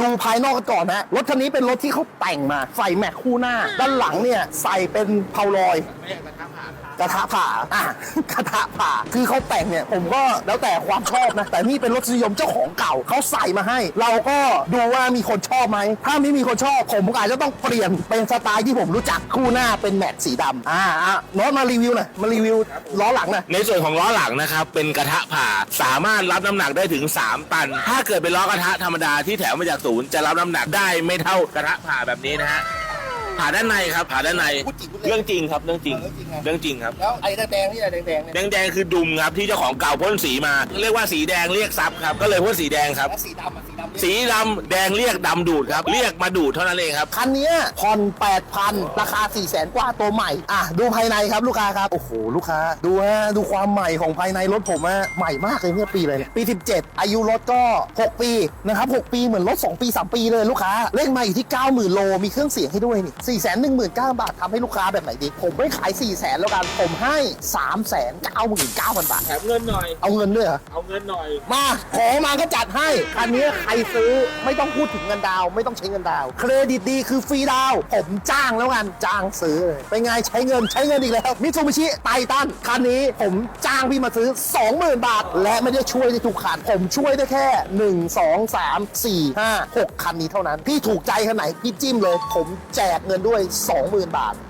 ดูภายนอกกันก่อนนะรถคันนี้เป็นรถที่เขาแต่งมาใส่แม็กคู่หน้า ด้านหลังเนี่ยใส่เป็นเพาลอยกระทะผ่าอะกระทะผ่า คือเขาแต่งเนี่ย ผมก็แล้วแต่ความชอบนะ แต่นี่เป็นรสนิยมเจ้าของเก่าเขาใส่มาให้ เราก็ดูว่ามีคนชอบไหม ถ้าไม่มีคนชอบผมอาจจะต้องเปลี่ยนเป็นสไตล์ที่ผมรู้จักคู่หน้าเป็นแมตต์สีดำอ่าอะโน้ตมารีวิวหน่อยมารีวิวล้อหลังหน่อยในส่วนของล้อหลังนะครับ เป็นกระทะผ่าสามารถรับน้ำหนักได้ถึง 3 ตัน ถ้าเกิดเป็นล้อกระทะธรรมดาที่แถวมาจากศูนย์จะรับน้ำหนักได้ไม่เท่ากระทะผ่าแบบนี้นะฮะ ผ่าด้านในครับผ่าด้านในพูดจริงพูดเล่นเรื่องจริงครับเรื่องจริง เออเรื่องจริงครับเรื่องจริงครับ แล้วไอ้แดงๆนี่อะไรแดงๆเนี่ยแดงๆคือดุมครับที่เจ้าของเก่าพ่นสีมา เรียกว่าสีแดงเรียกซับครับก็เลยพ่นสีแดงครับ แล้วสีดำอะสีดำสีดำแดงเรียกดำดูดครับ เรียกมาดูดเท่านั้นเองครับ คันเนี้ยผ่อน8,000 ราคา 4 0 0แสนกว่าตัวใหม่ อะ ดูภายในครับลูกค้าครับ โอ้โห ลูกค้า ดูฮะ ดูความใหม่ของภายในรถผมฮะ ใหม่มากเลยเนี่ยปีเลยเนี่ยปี 17 อายุรถก็ 6 ปีนะครับ 6 ปีเหมือนรถ 2 ปี 3 ปีเลยลูกค้า เร่งมาอยู่ที่ 90,000 โล มีเครื่องเสียงให้ด้วยนี่4 1 9 0 0 0 บาททำให้ลูกค้าแบบไหนดี ผมไม่ขาย 4 0 0แสนแล้วกัน ผมให้ 3 9 9 0 0 0 บาท แถมเงินหน่อย เอาเงินด้วยเหรอ เอาเงินหน่อย มา ขอมาก็จัดให้คันนี้ใครซื้อไม่ต้องพูดถึงเงินดาวน์ไม่ต้องใช้เงินดาวน์เครดิตดีคือฟรีดาวน์ผมจ้างแล้วกัน จ้างซื้อเลยเป็นไงใช้เงินใช้เงินอีกแล้ว มิซูบิชิไททันคันนี้ผมจ้างพี่มาซื้อ 20,000 บาท และไม่ได้ช่วยได้ทุกคัน ผมช่วยได้แค่ 1 2 3 4 5 6 คันนี้เท่านั้น พี่ถูกใจคันไหนพี่จิ้มเลย ผมแจกเงินด้วย 20,000 บาท